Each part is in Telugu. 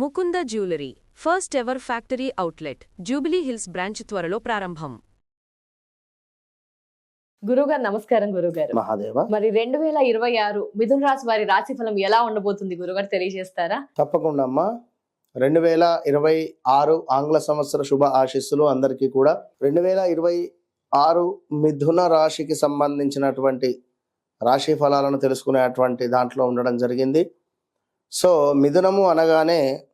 Mukunda jewellery first ever factory outlet Jubilee Hills branch త్వరలో ప్రారంభం. గురుగారు నమస్కారం గురుగారు మహాదేవ. మరి రెండు వేల ఇరవై ఆరు మిథున రాశి వారి రాశి ఫలం ఎలా ఉండబోతుంది గురుగారు తెలియజేస్తారా? తప్పకుండా అమ్మా. రెండు వేల ఇరవై ఆరు ఆంగ్ల సంవత్సర శుభ ఆశీస్సులు అందరికీ కూడా. రెండు వేల ఇరవై ఆరు మిథున రాశికి సంబంధించినటువంటి రాశి ఫలాలను తెలుసుకునేటువంటి దాంట్లో ఉండడం జరిగింది. సో మిథునము అనగానే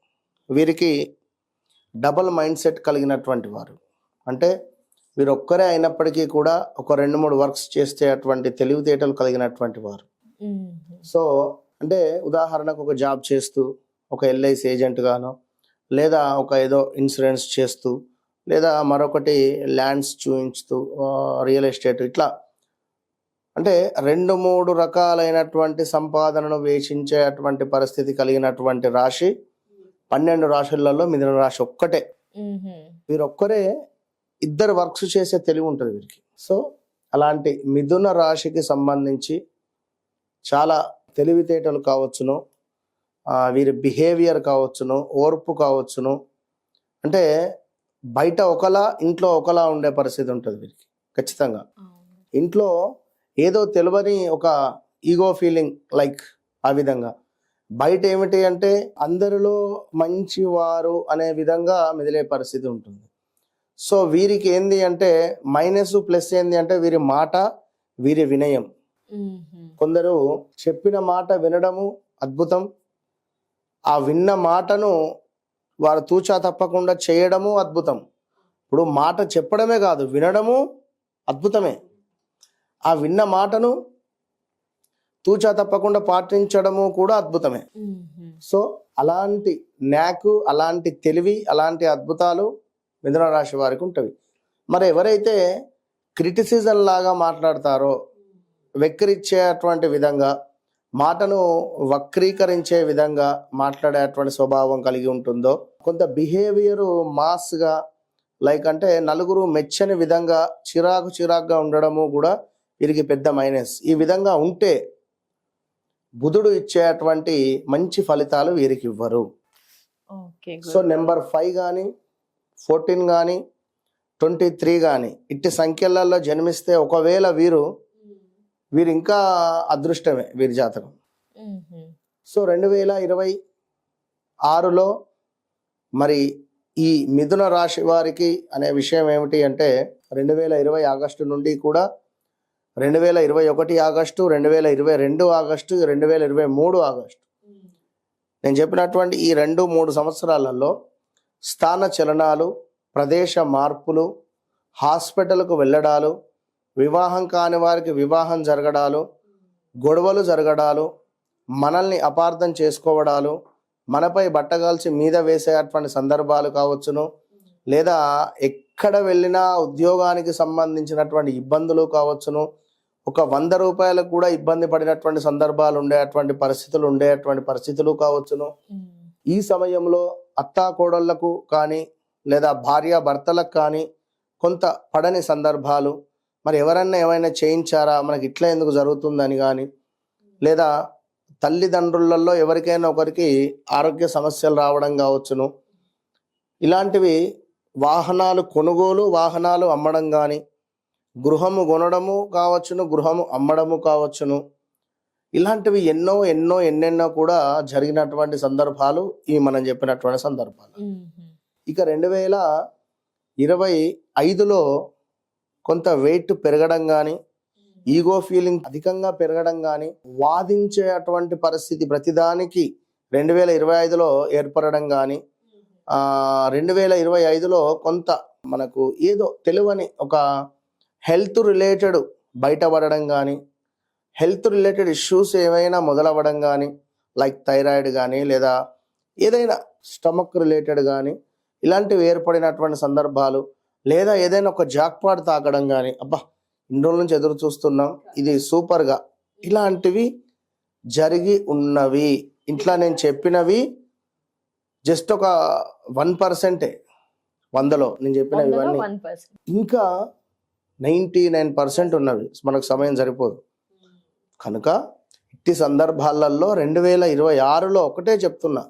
వీరికి డబల్ మైండ్ సెట్ కలిగినటువంటి వారు. అంటే వీరు ఒక్కరే అయినప్పటికీ కూడా ఒక రెండు మూడు వర్క్స్ చేస్తే అటువంటి తెలివితేటలు కలిగినటువంటి వారు. సో అంటే ఉదాహరణకు ఒక జాబ్ చేస్తూ ఒక ఎల్ఐసి ఏజెంట్ గానో లేదా ఒక ఏదో ఇన్సూరెన్స్ చేస్తూ లేదా మరొకటి ల్యాండ్స్ చూపించుతూ రియల్ ఎస్టేట్ ఇట్లా. అంటే రెండు మూడు రకాలైనటువంటి సంపాదనను వేచించేటువంటి పరిస్థితి కలిగినటువంటి రాశి పన్నెండు రాశులలో మిథున రాశి ఒక్కటే. వీరు ఒక్కరే ఇద్దరు వర్క్స్ చేసే తెలివి ఉంటుంది వీరికి. సో అలాంటి మిథున రాశికి సంబంధించి చాలా తెలివితేటలు కావచ్చును. వీరి బిహేవియర్ కావచ్చును ఓర్పు కావచ్చును. అంటే బయట ఒకలా ఇంట్లో ఒకలా ఉండే పరిస్థితి ఉంటుంది వీరికి ఖచ్చితంగా. ఇంట్లో ఏదో తెలియని ఒక ఈగో ఫీలింగ్ లైక్ ఆ విధంగా. బయట ఏమిటి అంటే అందరిలో మంచివారు అనే విధంగా మెదిలే పరిస్థితి ఉంటుంది. సో వీరికి ఏంది అంటే మైనస్ ప్లస్ ఏంది అంటే వీరి మాట వీరి వినయం. కొందరు చెప్పిన మాట వినడము అద్భుతం. ఆ విన్న మాటను వారు తూచా తప్పకుండా చేయడము అద్భుతం. ఇప్పుడు మాట చెప్పడమే కాదు వినడము అద్భుతమే. ఆ విన్న మాటను తూచా తప్పకుండా పాటించడము కూడా అద్భుతమే. సో అలాంటి న్యాకు అలాంటి తెలివి అలాంటి అద్భుతాలు మిథున రాశి వారికి ఉంటవి. మరి ఎవరైతే క్రిటిసిజం లాగా మాట్లాడతారో వెక్కిరిచ్చేటువంటి విధంగా మాటను వక్రీకరించే విధంగా మాట్లాడేటువంటి స్వభావం కలిగి ఉంటుందో కొంత బిహేవియర్ మాస్గా లైక్ అంటే నలుగురు మెచ్చని విధంగా చిరాకు చిరాకుగా ఉండడము కూడా వీరికి పెద్ద మైనస్. ఈ విధంగా ఉంటే బుధుడు ఇచ్చేటువంటి మంచి ఫలితాలు వీరికి ఇవ్వరు సో నెంబర్ ఫైవ్ కానీ ఫోర్టీన్ కానీ ట్వంటీ త్రీ కానీ ఇట్టి సంఖ్యలలో జన్మిస్తే ఒకవేళ వీరు వీరు ఇంకా అదృష్టమే వీరి జాతకం. సో రెండు వేల ఇరవై ఆరులో మరి ఈ మిథున రాశి వారికి అనే విషయం ఏమిటి అంటే రెండు వేల ఇరవై ఆగస్టు నుండి కూడా రెండు వేల ఇరవై ఒకటి ఆగస్టు రెండు వేల ఇరవై రెండు ఆగస్టు రెండు వేల ఇరవై మూడు ఆగస్టు. నేను చెప్పినటువంటి ఈ రెండు మూడు సంవత్సరాలలో స్థాన చలనాలు ప్రదేశ మార్పులు హాస్పిటల్కు వెళ్ళడాలు వివాహం కాని వారికి వివాహం జరగడాలు గొడవలు జరగడాలు మనల్ని అపార్థం చేసుకోవడాలు మనపై బట్టగాల్చి మీద వేసేటువంటి సందర్భాలు కావచ్చును లేదా ఎక్కడ వెళ్ళినా ఉద్యోగానికి సంబంధించినటువంటి ఇబ్బందులు కావచ్చును ఒక వంద రూపాయలకు కూడా ఇబ్బంది పడినటువంటి సందర్భాలు ఉండేటువంటి పరిస్థితులు ఉండేటువంటి పరిస్థితులు కావచ్చును. ఈ సమయంలో అత్తా కోడళ్ళకు కానీ లేదా భార్య భర్తలకు కానీ కొంత పడని సందర్భాలు మరి ఎవరన్నా ఏమైనా చేయించారా? మనకి ఇట్లా ఎందుకు జరుగుతుందని కానీ లేదా తల్లిదండ్రులలో ఎవరికైనా ఒకరికి ఆరోగ్య సమస్యలు రావడం కావచ్చును. ఇలాంటివి వాహనాలు కొనుగోలు వాహనాలు అమ్మడం కానీ గృహము కొనడము కావచ్చును గృహము అమ్మడము కావచ్చును. ఇలాంటివి ఎన్నో ఎన్నో ఎన్నెన్నో కూడా జరిగినటువంటి సందర్భాలు ఈ మనం చెప్పినటువంటి సందర్భాలు. ఇక రెండు వేల ఇరవై ఐదులో కొంత వెయిట్ పెరగడం కానీ ఈగో ఫీలింగ్ అధికంగా పెరగడం కానీ వాదించేటువంటి పరిస్థితి ప్రతిదానికి రెండు వేల ఇరవై ఐదులో ఏర్పడడం కానీ రెండు వేల ఇరవై ఐదులో కొంత మనకు ఏదో తెలియని ఒక హెల్త్ రిలేటెడ్ బయటపడడం కానీ హెల్త్ రిలేటెడ్ ఇష్యూస్ ఏమైనా మొదలవ్వడం కానీ లైక్ థైరాయిడ్ కానీ లేదా ఏదైనా స్టమక్ రిలేటెడ్ కానీ ఇలాంటివి ఏర్పడినటువంటి సందర్భాలు లేదా ఏదైనా ఒక జాక్పాట్ తాకడం కానీ అబ్బా! ఇన్ని రోజుల నుంచి ఎదురు చూస్తున్నాం ఇది సూపర్గా ఇలాంటివి జరిగి ఉన్నవి. ఇంట్లో నేను చెప్పినవి జస్ట్ ఒక వన్ పర్సెంటే వందలో నేను చెప్పినవి ఇవన్నీ. ఇంకా నైంటీ నైన్ పర్సెంట్ ఉన్నవి. మనకు సమయం సరిపోదు. కనుక ఇట్టి సందర్భాలలో రెండు వేల ఇరవై ఆరులో ఒకటే చెప్తున్నా.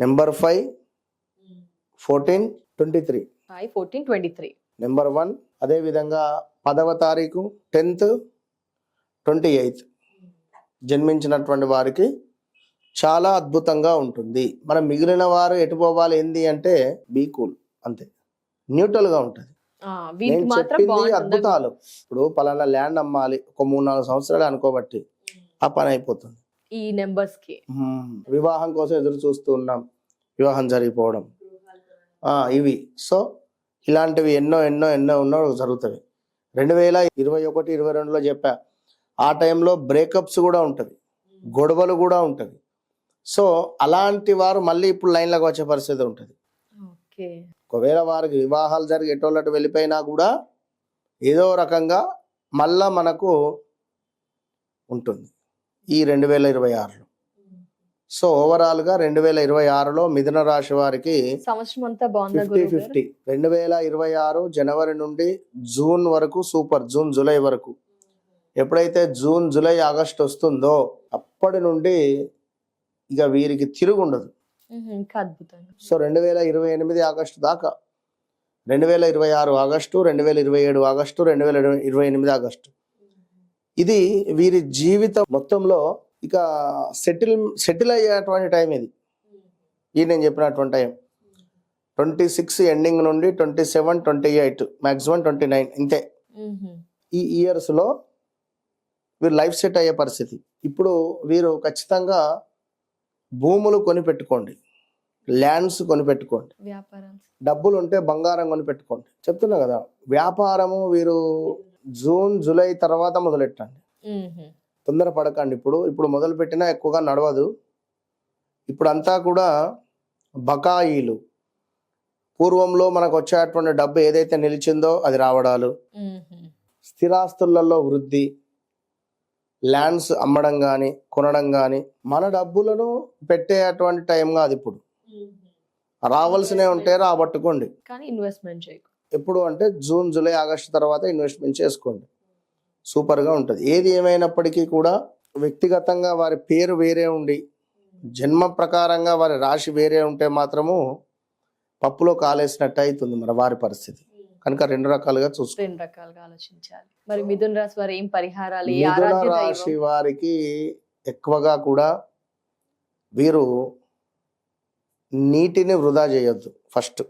Number five fourteen twenty three five fourteen twenty three number one అదేవిధంగా పదవ తారీఖు టెన్త్ ట్వంటీ ఎయిత్ జన్మించినటువంటి వారికి చాలా అద్భుతంగా ఉంటుంది. మనం మిగిలిన వారు ఎటు పోవాలి ఏంది అంటే బీ కూల్ అంతే. న్యూట్రల్గా ఉంటుంది. నేను చెప్పింది అద్భుతాలు. ఇప్పుడు పలానా ల్యాండ్ అమ్మాలి ఒక మూడు నాలుగు సంవత్సరాలు అనుకోబట్టి ఆ పని అయిపోతుంది. ఈ నెంబర్స్కి. వివాహం కోసం ఎదురు చూస్తూ ఉన్నాం. వివాహం జరిగిపోవడం. ఆ, ఇవి. సో ఇలాంటివి ఎన్నో ఎన్నో ఎన్నో ఎన్నో జరుగుతాయి. రెండు వేల ఇరవై ఒకటి ఇరవై రెండులో చెప్పా. ఆ టైంలో బ్రేకప్స్ కూడా ఉంటుంది. గొడవలు కూడా ఉంటుంది. సో అలాంటి వారు మళ్ళీ ఇప్పుడు లైన్లోకి వచ్చే పరిస్థితి ఉంటుంది. ఓకే. ఒకవేళ వారికి వివాహాలు జరిగి ఎటోళ్ళటు వెళ్ళిపోయినా కూడా ఏదో రకంగా మళ్ళా మనకు ఉంటుంది. ఈ రెండు వేల ఇరవై ఆరులో. సో ఓవరాల్గా రెండు వేల ఇరవై ఆరులో మిథున రాశి వారికి సంవత్సరం అంతా బాగుందా ఫిఫ్టీ ఫిఫ్టీ. రెండు వేల ఇరవై ఆరు జనవరి నుండి జూన్ వరకు సూపర్ జూన్ జూలై వరకు. ఎప్పుడైతే జూన్ జూలై ఆగస్ట్ వస్తుందో అప్పటి నుండి ఇక వీరికి తిరుగుండదు. ఇంకా సో రెండు వేల ఇరవై ఎనిమిది ఆగస్టు దాకా రెండు వేల ఇరవై ఆరు ఆగస్టు రెండు వేల ఇరవై ఏడు ఆగస్టు రెండు వేల ఇరవై ఎనిమిది ఆగస్టు. ఇది వీరి జీవితం మొత్తంలో ఇక సెటిల్ సెటిల్ అయ్యేటువంటి టైం ఇది. ఈ నేను చెప్పినటువంటి టైం. ట్వంటీ సిక్స్ ఎండింగ్ నుండి twenty seven twenty eight maximum twenty nine ఇంతే. ఈ ఇయర్స్లో వీరు లైఫ్ సెట్ అయ్యే పరిస్థితి. ఇప్పుడు వీరు ఖచ్చితంగా భూములు కొని పెట్టుకోండి ల్యాండ్స్ కొని పెట్టుకోండి వ్యాపారం. డబ్బులు ఉంటే బంగారం కొని పెట్టుకోండి చెప్తున్నా కదా వ్యాపారము వీరు జూన్ జూలై తర్వాత మొదలెట్టండి. తొందర పడకండి. ఇప్పుడు ఇప్పుడు మొదలు పెట్టినా ఎక్కువగా నడవదు. ఇప్పుడు అంతా కూడా బకాయిలు. పూర్వంలో మనకు వచ్చేటువంటి డబ్బు ఏదైతే నిలిచిందో అది రావడాలు. స్థిరాస్తులలో వృద్ధి. ల్యాండ్స్ అమ్మడం కానీ కొనడం కానీ మన డబ్బులను పెట్టేటువంటి టైం కాదు ఇప్పుడు. రావాల్సినవి ఉంటే రాబట్టుకోండి. కానీ ఇన్వెస్ట్మెంట్ చేయకు. ఎప్పుడు అంటే జూన్ జూలై ఆగస్టు తర్వాత ఇన్వెస్ట్మెంట్ చేసుకోండి. సూపర్గా ఉంటుంది. ఏది ఏమైనప్పటికీ కూడా వ్యక్తిగతంగా వారి పేరు వేరే ఉండి జన్మ ప్రకారంగా వారి రాశి వేరే ఉంటే మాత్రము పప్పులో కాలేసినట్టు అవుతుంది మరి వారి పరిస్థితి. కనుక రెండు రకాలుగా చూసుకోండి రెండు రకాలుగా ఆలోచించాలి. మరి మిథున్ రాశి వారు ఏం పరిహారాలు ఏ మిథున ఆరాధ్య రాశి వారికి ఎక్కువగా కూడా వీరు నీటిని వృధా చేయొద్దు ఫస్ట్.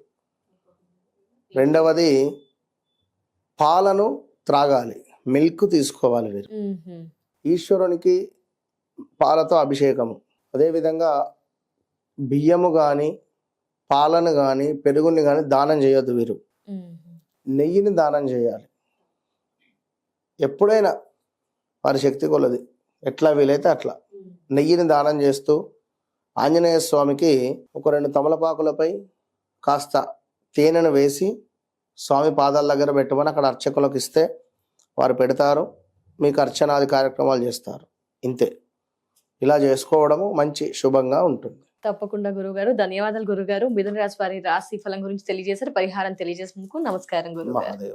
రెండవది పాలను త్రాగాలి మిల్క్ తీసుకోవాలి వీరు. ఈశ్వరునికి పాలతో అభిషేకము. అదేవిధంగా బియ్యము కానీ పాలను కానీ పెరుగుని కానీ దానం చేయొద్దు వీరు. మ్మ్. నెయ్యిని దానం చేయాలి. ఎప్పుడైనా వారి శక్తి కొలది. ఎట్లా వీలైతే అట్లా. నెయ్యిని దానం చేస్తూ ఆంజనేయ స్వామికి ఒక రెండు తమలపాకులపై కాస్త తేనెను వేసి స్వామి పాదాల దగ్గర పెట్టమని అక్కడ అర్చకులకు ఇస్తే వారు పెడతారు. మీకు అర్చనాది కార్యక్రమాలు చేస్తారు. ఇంతే. ఇలా చేసుకోవడము మంచి శుభంగా ఉంటుంది. తప్పకుండా గురుగారు ధన్యవాదాలు గురువు గారు మిథున రాశి వారి రాశి ఫలం గురించి తెలియజేశారు. పరిహారం తెలియజేసినందుకు నమస్కారం గురుగారు